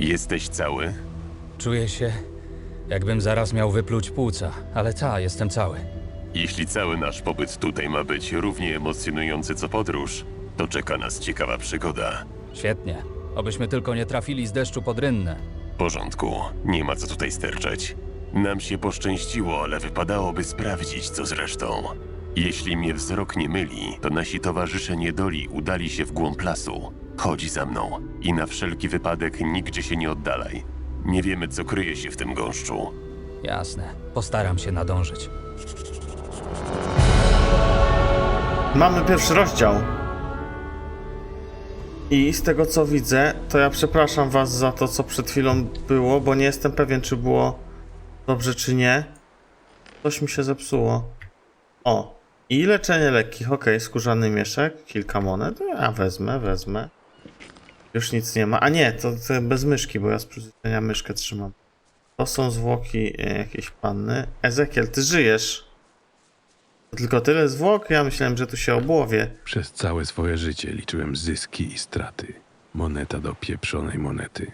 Jesteś cały? Czuję się, jakbym zaraz miał wypluć płuca, ale ta, jestem cały. Jeśli cały nasz pobyt tutaj ma być równie emocjonujący co podróż, to czeka nas ciekawa przygoda. Świetnie. Obyśmy tylko nie trafili z deszczu pod rynnę. W porządku, nie ma co tutaj sterczeć. Nam się poszczęściło, ale wypadałoby sprawdzić, co z resztą. Jeśli mnie wzrok nie myli, to nasi towarzysze niedoli udali się w głąb lasu. Chodź za mną i na wszelki wypadek nigdzie się nie oddalaj. Nie wiemy, co kryje się w tym gąszczu. Jasne. Postaram się nadążyć. Mamy pierwszy rozdział. I z tego co widzę, to ja przepraszam was za to, co przed chwilą było, bo nie jestem pewien, czy było dobrze, czy nie. Coś mi się zepsuło. O, i leczenie lekkich. Okej, skórzany mieszek, kilka monet. Ja wezmę, wezmę. Już nic nie ma. A nie, to, to bez myszki, bo ja z przyzwyczajenia myszkę trzymam. To są zwłoki e, jakiejś panny. Ezekiel, ty żyjesz. Tylko tyle zwłok? Ja myślałem, że tu się obłowie. Przez całe swoje życie liczyłem zyski i straty. Moneta do pieprzonej monety.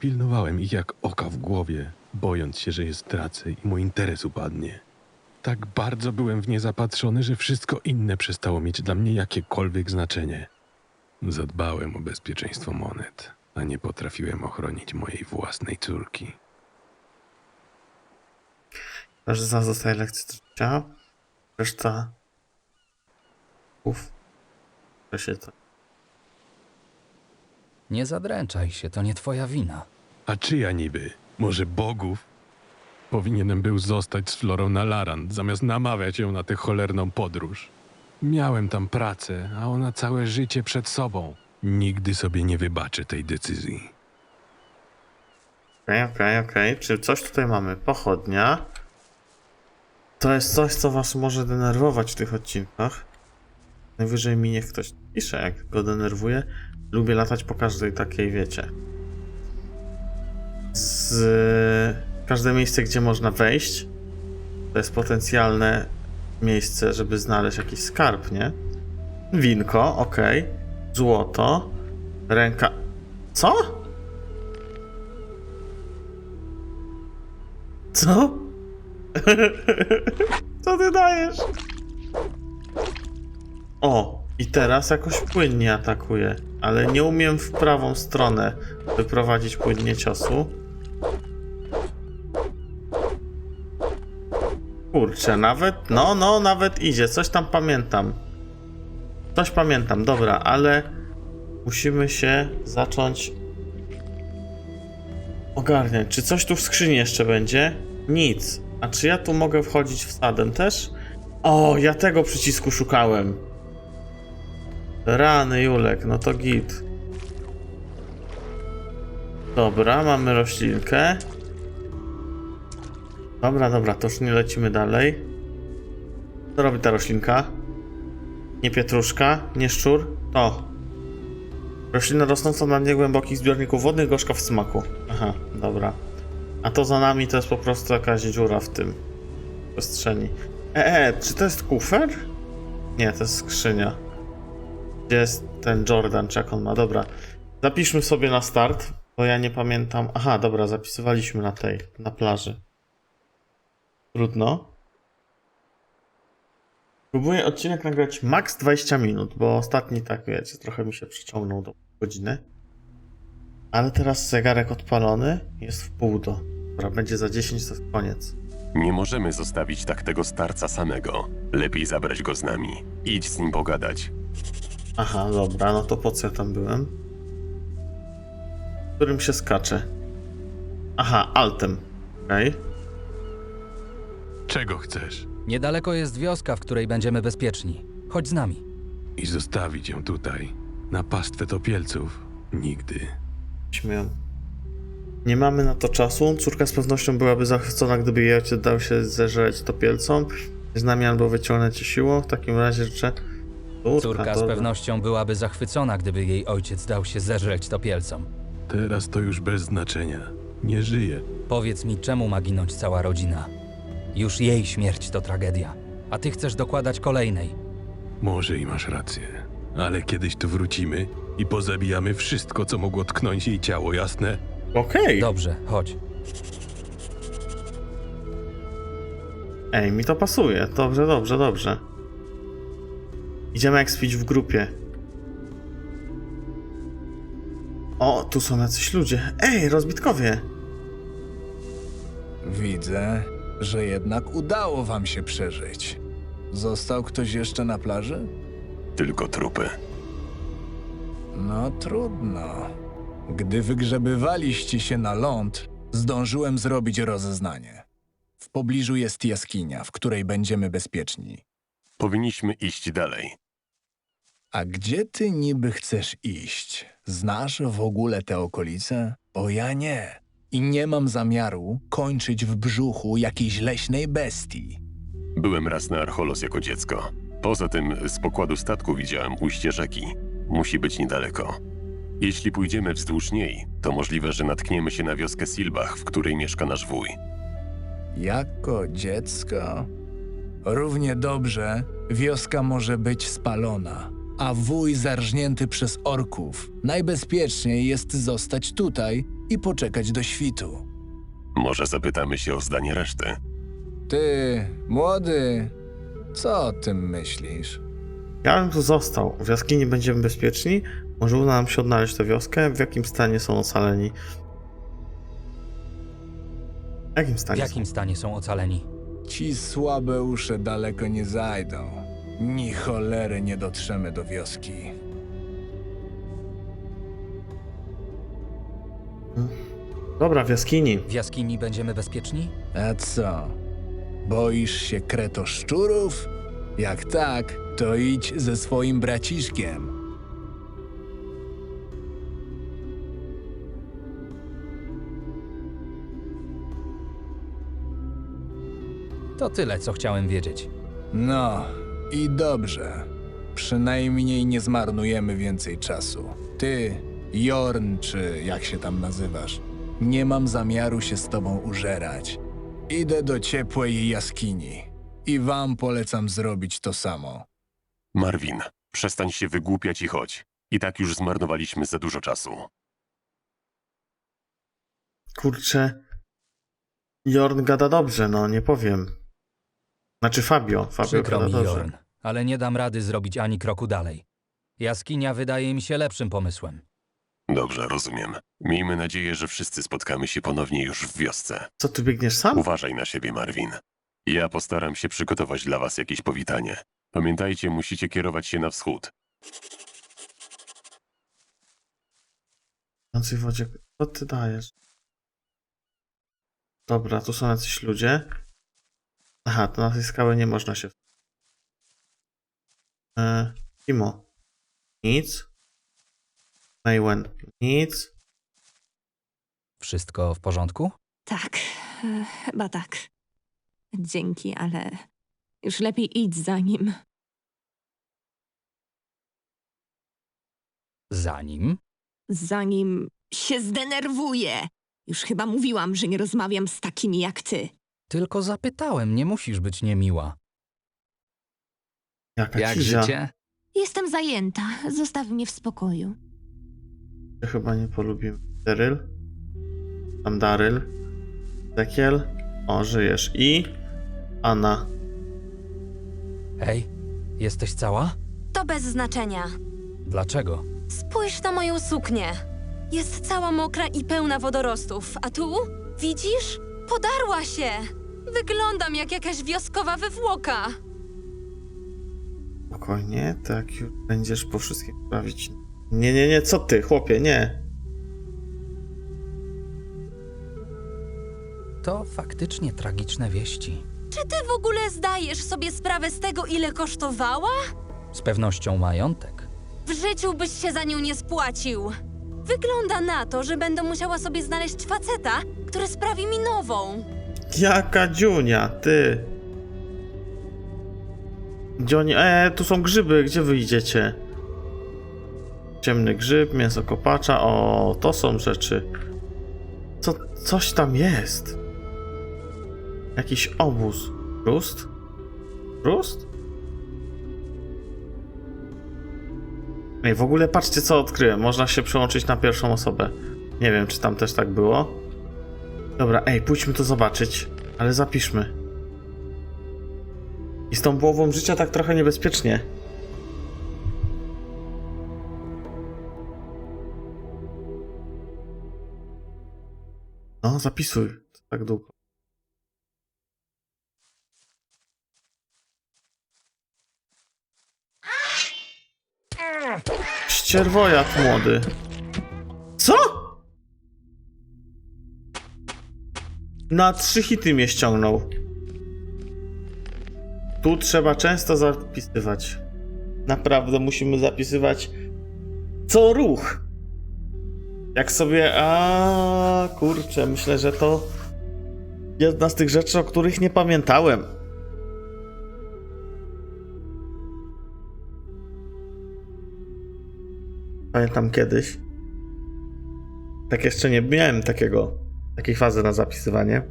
Pilnowałem ich jak oka w głowie, bojąc się, że je stracę i mój interes upadnie. Tak bardzo byłem w nie zapatrzony, że wszystko inne przestało mieć dla mnie jakiekolwiek znaczenie. Zadbałem o bezpieczeństwo monet, a nie potrafiłem ochronić mojej własnej córki. Każdy z nas dostaje lekcję życia. Reszta... Uf. To się to... Nie zadręczaj się, to nie twoja wina. A czyja niby? Może bogów? Powinienem był zostać z Florą na Larand, zamiast namawiać ją na tę cholerną podróż. Miałem tam pracę, a ona całe życie przed sobą. Nigdy sobie nie wybaczę tej decyzji. Okej, okej, okej. Czy coś tutaj mamy? Pochodnia. To jest coś, co was może denerwować w tych odcinkach. Najwyżej mi niech ktoś pisze, jak go denerwuje. Lubię latać po każdej takiej, wiecie. Z... Każde miejsce, gdzie można wejść, to jest potencjalne miejsce, żeby znaleźć jakiś skarb, nie? Winko, okej. Złoto. Ręka... Co? Co? Co ty dajesz? O, i teraz jakoś płynnie atakuje, ale nie umiem w prawą stronę wyprowadzić płynnie ciosu. Kurczę, nawet, no, no, nawet idzie, coś tam pamiętam. Coś pamiętam, dobra, ale musimy się zacząć ogarniać. Czy coś tu w skrzyni jeszcze będzie? Nic. A czy ja tu mogę wchodzić wsadem też? O, ja tego przycisku szukałem. Rany, Julek, no to git. Dobra, mamy roślinkę. Dobra, dobra, to już nie lecimy dalej. Co robi ta roślinka? Nie pietruszka, nie szczur, to. Roślina rosnąca na dnie głębokich zbiorników wodnych, gorzka w smaku. Aha, dobra. A to za nami to jest po prostu jakaś dziura w tym przestrzeni. E, e, czy to jest kufer? Nie, to jest skrzynia. Gdzie jest ten Jordan, czy jak on ma? Dobra. Zapiszmy sobie na start, bo ja nie pamiętam. Aha, dobra, zapisywaliśmy na tej, na plaży. Trudno. Próbuję odcinek nagrać max 20 minut, bo ostatni, tak wiecie, trochę mi się przeciągnął do godziny. Ale teraz zegarek odpalony, jest w pół do. Dobra, będzie za 10 to koniec. Nie możemy zostawić tak tego starca samego. Lepiej zabrać go z nami. Idź z nim pogadać. Aha, dobra, no to po co ja tam byłem? Którym się skacze? Aha, altem. Okej. Czego chcesz? Niedaleko jest wioska, w której będziemy bezpieczni. Chodź z nami. I zostawić ją tutaj, na pastwę topielców? Nigdy. Nie mamy na to czasu. Córka z pewnością byłaby zachwycona, gdyby jej ojciec dał się zeżreć topielcom. Z nami albo wyciągnąć cię siłą. W takim razie życzę... Córka, Córka z dobra. pewnością byłaby zachwycona, gdyby jej ojciec dał się zeżreć topielcom. Teraz to już bez znaczenia. Nie żyje. Powiedz mi, czemu ma ginąć cała rodzina? Już jej śmierć to tragedia, a ty chcesz dokładać kolejnej. Może i masz rację. Ale kiedyś tu wrócimy i pozabijamy wszystko, co mogło tknąć jej ciało, jasne? Okej. Dobrze, chodź. Ej, mi to pasuje. Dobrze, dobrze, dobrze. Idziemy ekspić w grupie. O, tu są jacyś ludzie. Ej, rozbitkowie. Widzę, że jednak udało wam się przeżyć. Został ktoś jeszcze na plaży? Tylko trupy. No trudno. Gdy wygrzebywaliście się na ląd, zdążyłem zrobić rozeznanie. W pobliżu jest jaskinia, w której będziemy bezpieczni. Powinniśmy iść dalej. A gdzie ty niby chcesz iść? Znasz w ogóle te okolice? Bo ja nie. I nie mam zamiaru kończyć w brzuchu jakiejś leśnej bestii. Byłem raz na Archolos jako dziecko. Poza tym z pokładu statku widziałem ujście rzeki. Musi być niedaleko. Jeśli pójdziemy wzdłuż niej, to możliwe, że natkniemy się na wioskę Silbach, w której mieszka nasz wuj. Jako dziecko? Równie dobrze wioska może być spalona, a wuj zarżnięty przez orków. Najbezpieczniej jest zostać tutaj i poczekać do świtu. Może zapytamy się o zdanie reszty. Ty, młody, co o tym myślisz? Ja bym tu został. W jaskini będziemy bezpieczni. Może uda nam się odnaleźć tę wioskę. W jakim stanie są ocaleni? W jakim W stanie jakim stanie są ocaleni? Ci słabe usze daleko nie zajdą. Ni cholery nie dotrzemy do wioski. Dobra, w jaskini. W jaskini będziemy bezpieczni? A co? Boisz się kreto szczurów? Jak tak, to idź ze swoim braciszkiem. To tyle, co chciałem wiedzieć. No i dobrze. Przynajmniej nie zmarnujemy więcej czasu. Ty, Jorn, czy jak się tam nazywasz, nie mam zamiaru się z tobą użerać. Idę do ciepłej jaskini. I wam polecam zrobić to samo. Marvin, przestań się wygłupiać i chodź. I tak już zmarnowaliśmy za dużo czasu. Kurczę. Jorn gada dobrze, no nie powiem. Znaczy Fabio. Fabio Przykro gada mi, dobrze. Jorn, ale nie dam rady zrobić ani kroku dalej. Jaskinia wydaje mi się lepszym pomysłem. Dobrze, rozumiem. Miejmy nadzieję, że wszyscy spotkamy się ponownie już w wiosce. Co, ty biegniesz sam? Uważaj na siebie, Marvin. Ja postaram się przygotować dla was jakieś powitanie. Pamiętajcie, musicie kierować się na wschód. Nancy wodzie, co ty dajesz? Dobra, tu są jacyś ludzie. Aha, to na tej skałę nie można się... E, Timo. Nic. Maywen. Nic. Wszystko w porządku? Tak, e, chyba tak. Dzięki, ale już lepiej idź za nim. Zanim? Zanim się zdenerwuje. Już chyba mówiłam, że nie rozmawiam z takimi jak ty. Tylko zapytałem, nie musisz być niemiła. Jaka Jak życie? Jestem zajęta. Zostaw mnie w spokoju. Ja chyba nie polubimy. Daryl. Tam Daryl. Zekiel. O, żyjesz. I... Anna. Hej, jesteś cała? To bez znaczenia. Dlaczego? Spójrz na moją suknię. Jest cała mokra i pełna wodorostów, a tu, widzisz? Podarła się. Wyglądam jak jakaś wioskowa wywłoka. Spokojnie, tak już będziesz po wszystkim sprawić. Nie, nie, nie, co ty, chłopie, nie. To faktycznie tragiczne wieści. Czy ty w ogóle zdajesz sobie sprawę z tego, ile kosztowała? Z pewnością majątek. W życiu byś się za nią nie spłacił. Wygląda na to, że będę musiała sobie znaleźć faceta, który sprawi mi nową. Jaka dziunia, ty. Gdzie oni... E, tu są grzyby, gdzie wy idziecie? Ciemny grzyb, mięso kopacza, o, to są rzeczy. Co, coś tam jest. Jakiś obóz. Rust? Rust? Ej, w ogóle patrzcie co odkryłem. Można się przełączyć na pierwszą osobę. Nie wiem, czy tam też tak było. Dobra, ej, pójdźmy to zobaczyć, ale zapiszmy. I z tą połową życia tak trochę niebezpiecznie. No, zapisuj. Tak długo. Ścierwojat młody. Co? Na trzy hity mnie ściągnął. Tu trzeba często zapisywać. Naprawdę musimy zapisywać co ruch. Jak sobie. A kurczę, myślę, że to jedna z tych rzeczy, o których nie pamiętałem. Pamiętam kiedyś. Tak jeszcze nie miałem takiego, takiej fazy na zapisywanie.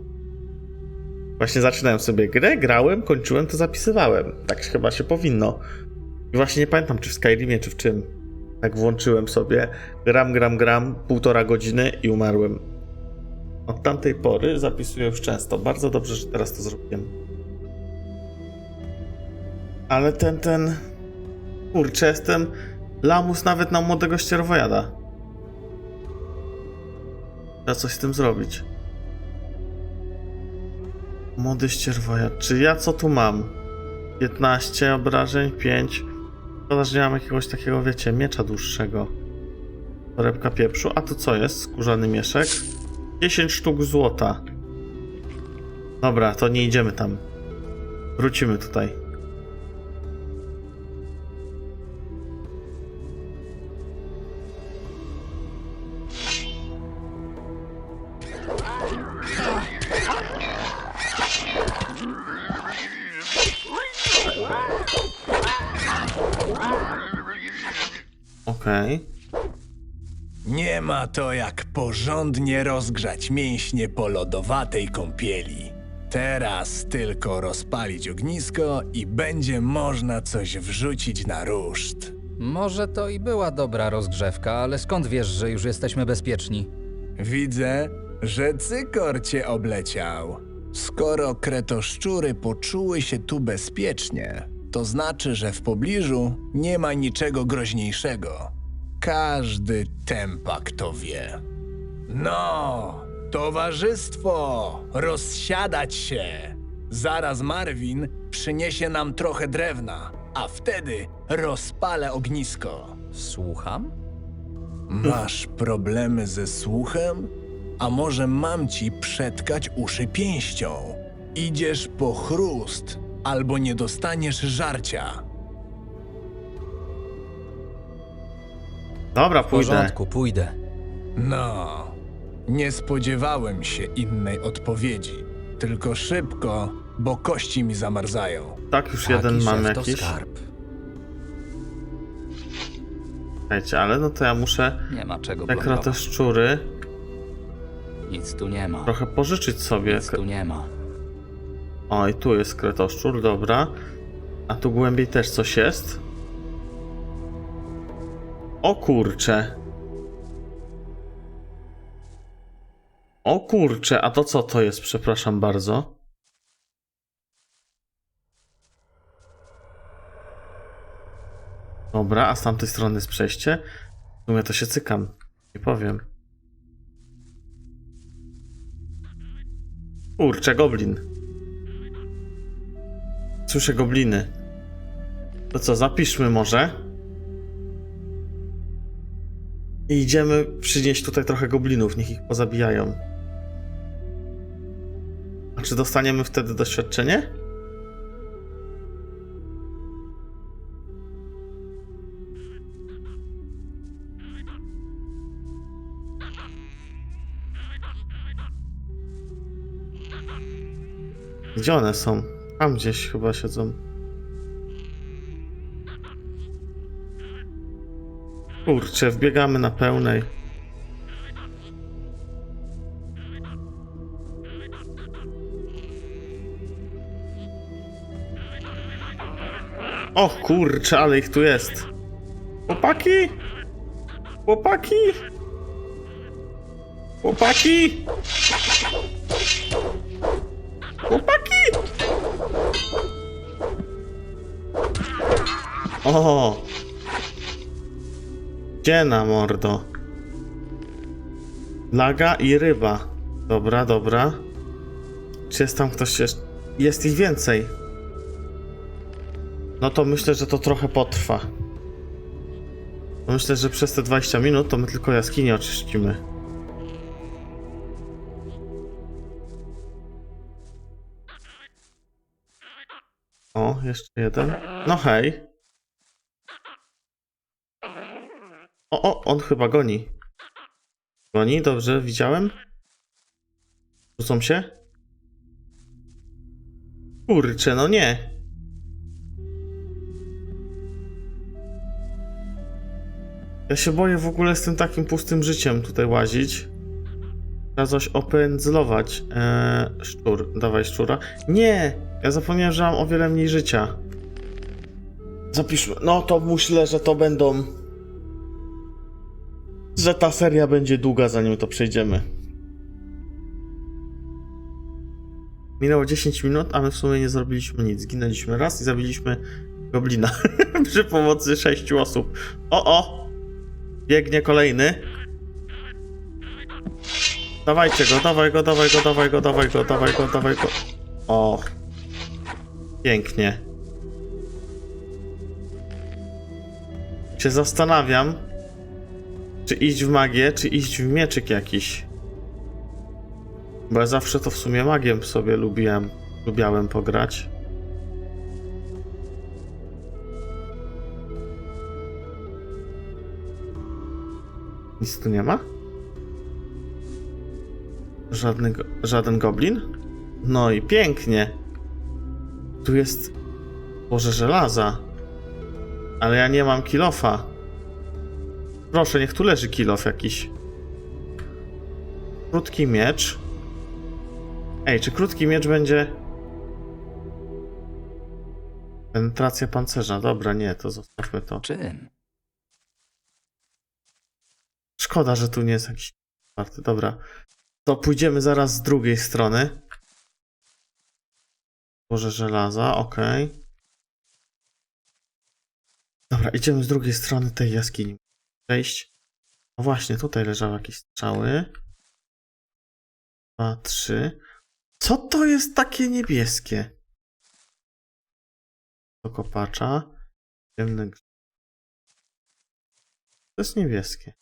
Właśnie zaczynałem sobie grę, grałem, kończyłem, to zapisywałem. Tak chyba się powinno. I właśnie nie pamiętam, czy w Skyrimie, czy w czym. Tak włączyłem sobie, gram, gram, gram, półtora godziny i umarłem. Od tamtej pory zapisuję już często. Bardzo dobrze, że teraz to zrobiłem. Ale ten, ten... Kurczę, jestem lamus nawet na młodego ścierwojada. Trzeba coś z tym zrobić. Młody ścierwojad. Czy ja co tu mam? 15 obrażeń, 5. Szkoda, że nie mam jakiegoś takiego, wiecie, miecza dłuższego. Torebka pieprzu. A tu co jest? Skórzany mieszek. 10 sztuk złota. Dobra, to nie idziemy tam. Wrócimy tutaj. Okej. Nie ma to jak porządnie rozgrzać mięśnie po lodowatej kąpieli. Teraz tylko rozpalić ognisko i będzie można coś wrzucić na ruszt. Może to i była dobra rozgrzewka, ale skąd wiesz, że już jesteśmy bezpieczni? Widzę, że cykor cię obleciał. Skoro kretoszczury poczuły się tu bezpiecznie, to znaczy, że w pobliżu nie ma niczego groźniejszego. Każdy tempak to wie. No, towarzystwo, rozsiadać się. Zaraz Marvin przyniesie nam trochę drewna, a wtedy rozpalę ognisko. Słucham? Masz problemy ze słuchem? A może mam ci przetkać uszy pięścią? Idziesz po chrust, albo nie dostaniesz żarcia. Dobra, W pójdę. porządku, pójdę. No, nie spodziewałem się innej odpowiedzi. Tylko szybko, bo kości mi zamarzają. Tak, już Taki jeden mam szef to jakiś. skarb. Słuchajcie, ale no to ja muszę, Nie ma czego te szczury, Nic tu nie ma. trochę pożyczyć sobie. Nic tu nie ma. O, i tu jest kretoszczur, dobra. A tu głębiej też coś jest. O kurcze. O kurcze, a to co to jest, przepraszam bardzo? Dobra, a z tamtej strony jest przejście? W sumie to się cykam, nie powiem. Kurczę, goblin. Słyszę gobliny. To co, zapiszmy może. I idziemy przynieść tutaj trochę goblinów, niech ich pozabijają. A czy dostaniemy wtedy doświadczenie? Gdzie one są? Tam gdzieś chyba siedzą. Kurczę, wbiegamy na pełnej. O kurczę, ale ich tu jest. Chłopaki? Chłopaki? Chłopaki! O! Dziena, mordo. Laga i ryba. Dobra, dobra. Czy jest tam ktoś jeszcze? Jest ich więcej. No to myślę, że to trochę potrwa. Myślę, że przez te 20 minut to my tylko jaskinię oczyścimy. Jeszcze jeden. No hej. O, o, on chyba goni. Goni, dobrze, widziałem. Rzucą się? Kurczę, no nie. Ja się boję w ogóle z tym takim pustym życiem tutaj łazić. Coś opędzlować. Eee, szczur, dawaj szczura. Nie! Ja zapomniałem, że mam o wiele mniej życia. Zapiszmy. No to myślę, że to będą. Że ta seria będzie długa, zanim to przejdziemy. Minęło 10 minut, a my w sumie nie zrobiliśmy nic. Zginęliśmy raz i zabiliśmy goblina przy pomocy 6 osób. O, o! Biegnie kolejny. Dawajcie go, dawaj go, dawaj go, dawaj go, dawaj go, dawaj go, dawaj go. O. Pięknie. Się zastanawiam, czy iść w magię, czy iść w mieczyk jakiś. Bo ja zawsze to w sumie magiem sobie lubiłem, lubiałem pograć. Nic tu nie ma? Żadny, żaden goblin? No i pięknie. Tu jest... Boże żelaza. Ale ja nie mam kilofa. Proszę, niech tu leży kilof jakiś. Krótki miecz. Ej, czy krótki miecz będzie... Penetracja pancerza. Dobra, nie, to zostawmy to. Czym? Szkoda, że tu nie jest jakiś. Dobra. To pójdziemy zaraz z drugiej strony. Boże żelaza, okej. Dobra, idziemy z drugiej strony tej jaskini. Przejść. No właśnie, tutaj leżały jakieś strzały. Dwa, trzy. Co to jest takie niebieskie? Do kopacza. Ciemny grz- To jest niebieskie.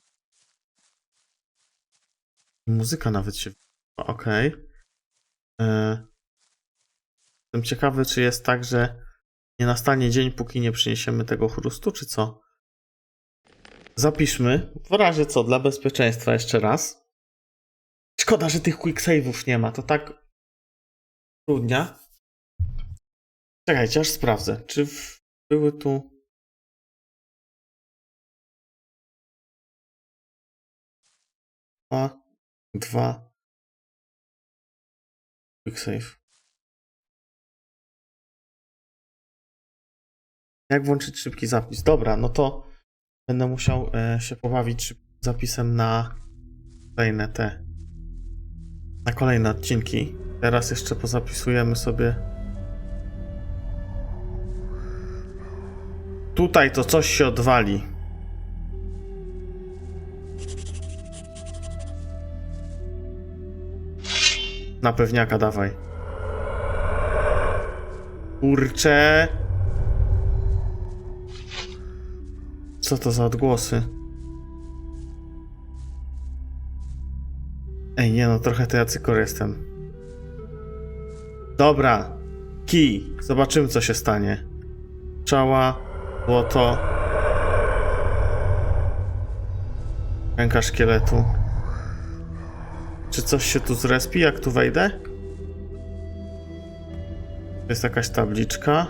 Muzyka nawet się. Okej. E, Jestem ciekawy, czy jest tak, że nie nastanie dzień, póki nie przyniesiemy tego chrustu, czy co? Zapiszmy. W razie co, dla bezpieczeństwa jeszcze raz. Szkoda, że tych quick save'ów nie ma. To tak trudnia. Czekajcie, aż sprawdzę. Czy w... były tu. Dwa. Dwa. Quick save. Jak włączyć szybki zapis? Dobra, no to będę musiał e, się pobawić zapisem na kolejne te. Na kolejne odcinki. Teraz jeszcze pozapisujemy sobie. Tutaj to coś się odwali. Na pewniaka dawaj. Kurcze. Co to za odgłosy? Ej, nie no, trochę to ja cykor jestem. Dobra. Kij. Zobaczymy, co się stanie. Czała, złoto. Ręka szkieletu. Czy coś się tu zrespi, jak tu wejdę? Jest jakaś tabliczka.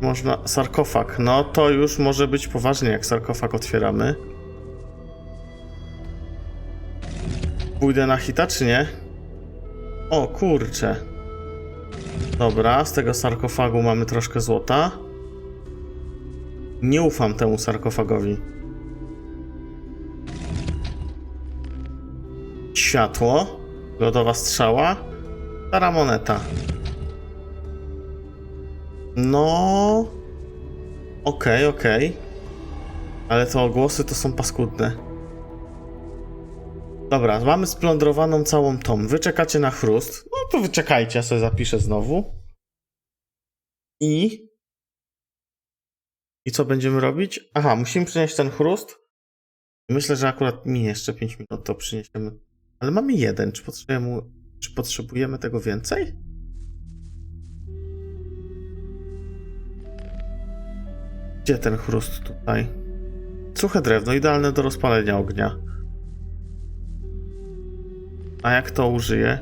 Można. Sarkofag. No to już może być poważnie, jak sarkofag otwieramy. Pójdę na hita, czy nie? O kurcze. Dobra, z tego sarkofagu mamy troszkę złota. Nie ufam temu sarkofagowi. Światło. Lodowa strzała. Stara moneta. No. Okej, okej. Ale te ogłosy to są paskudne. Dobra, mamy splądrowaną całą tom. Wy czekacie na chrust. No to wyczekajcie, ja sobie zapiszę znowu. I. I co będziemy robić? Aha, musimy przynieść ten chrust. Myślę, że akurat minie jeszcze 5 minut, to przyniesiemy. Ale mamy jeden. Czy potrzebujemy, czy potrzebujemy tego więcej? Gdzie ten chrust tutaj? Suche drewno, idealne do rozpalenia ognia. A jak to użyję?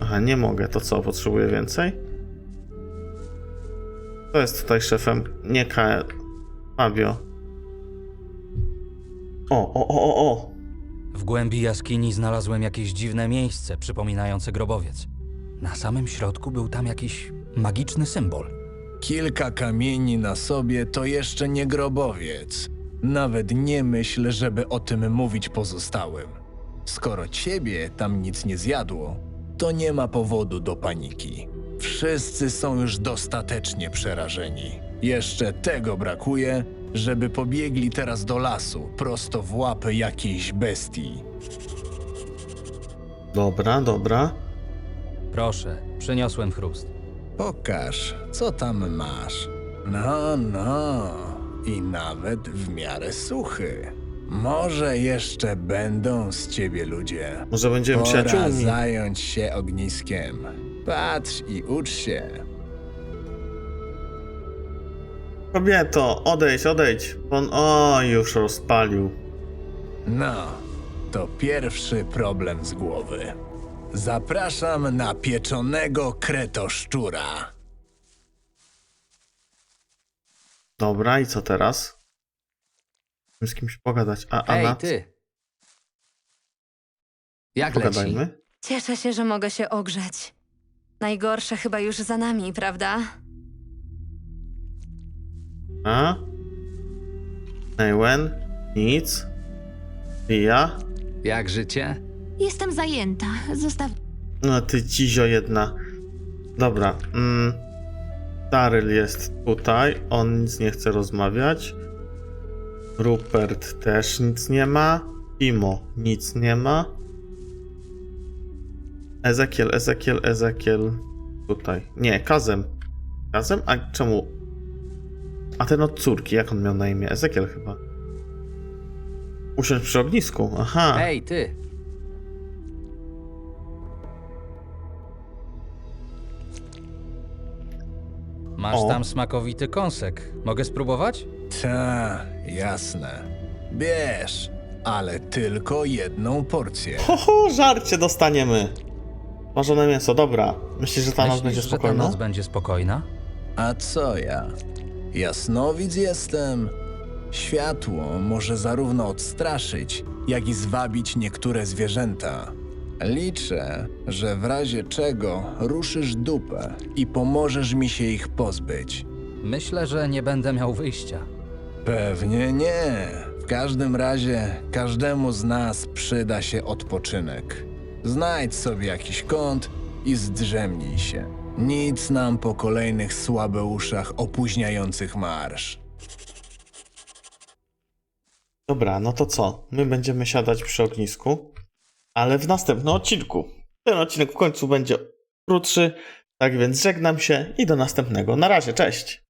Aha, nie mogę. To co? Potrzebuję więcej? Kto jest tutaj szefem? Nie K. Fabio. O, o, o, o, o. W głębi jaskini znalazłem jakieś dziwne miejsce przypominające grobowiec. Na samym środku był tam jakiś magiczny symbol. Kilka kamieni na sobie to jeszcze nie grobowiec. Nawet nie myśl, żeby o tym mówić pozostałym. Skoro ciebie tam nic nie zjadło, to nie ma powodu do paniki. Wszyscy są już dostatecznie przerażeni. Jeszcze tego brakuje, żeby pobiegli teraz do lasu, prosto w łapy jakiejś bestii. Dobra, dobra. Proszę, przyniosłem chrust. Pokaż, co tam masz. No, no. I nawet w miarę suchy. Może jeszcze będą z ciebie ludzie. Może będziemy Pora przyjaciółmi. zająć się ogniskiem. Patrz i ucz się. Kobieto, odejdź, odejdź. On, o, już rozpalił. No, to pierwszy problem z głowy. Zapraszam na pieczonego kretoszczura. Dobra, i co teraz? Musimy z kimś pogadać. A, a na Jak pogadajmy? Cieszę się, że mogę się ogrzeć. Najgorsze chyba już za nami, prawda? A? Nejwen? Nic? Ria? Jak życie? Jestem zajęta. Zostaw. No ty cizio jedna. Dobra. Mm. Daryl jest tutaj. On nic nie chce rozmawiać. Rupert też nic nie ma. Imo nic nie ma. Ezekiel, Ezekiel, Ezekiel. Tutaj. Nie, Kazem. Kazem? A czemu? A ten od córki, jak on miał na imię? Ezekiel chyba. Usiądź przy ognisku. Aha. Hej, ty! Masz O. tam smakowity kąsek. Mogę spróbować? Ta, jasne. Bierz, ale tylko jedną porcję. Ho, ho, żarcie dostaniemy. Marzone mięso, dobra. Myślisz, że ta noc Myślisz, będzie że ta spokojna? noc będzie spokojna? A co ja? Jasnowidz jestem. Światło może zarówno odstraszyć, jak i zwabić niektóre zwierzęta. Liczę, że w razie czego ruszysz dupę i pomożesz mi się ich pozbyć. Myślę, że nie będę miał wyjścia. Pewnie nie. W każdym razie każdemu z nas przyda się odpoczynek. Znajdź sobie jakiś kąt i zdrzemnij się. Nic nam po kolejnych słabeuszach opóźniających marsz. Dobra, no to co? My będziemy siadać przy ognisku, ale w następnym odcinku. Ten odcinek w końcu będzie krótszy, tak więc żegnam się i do następnego. Na razie, cześć!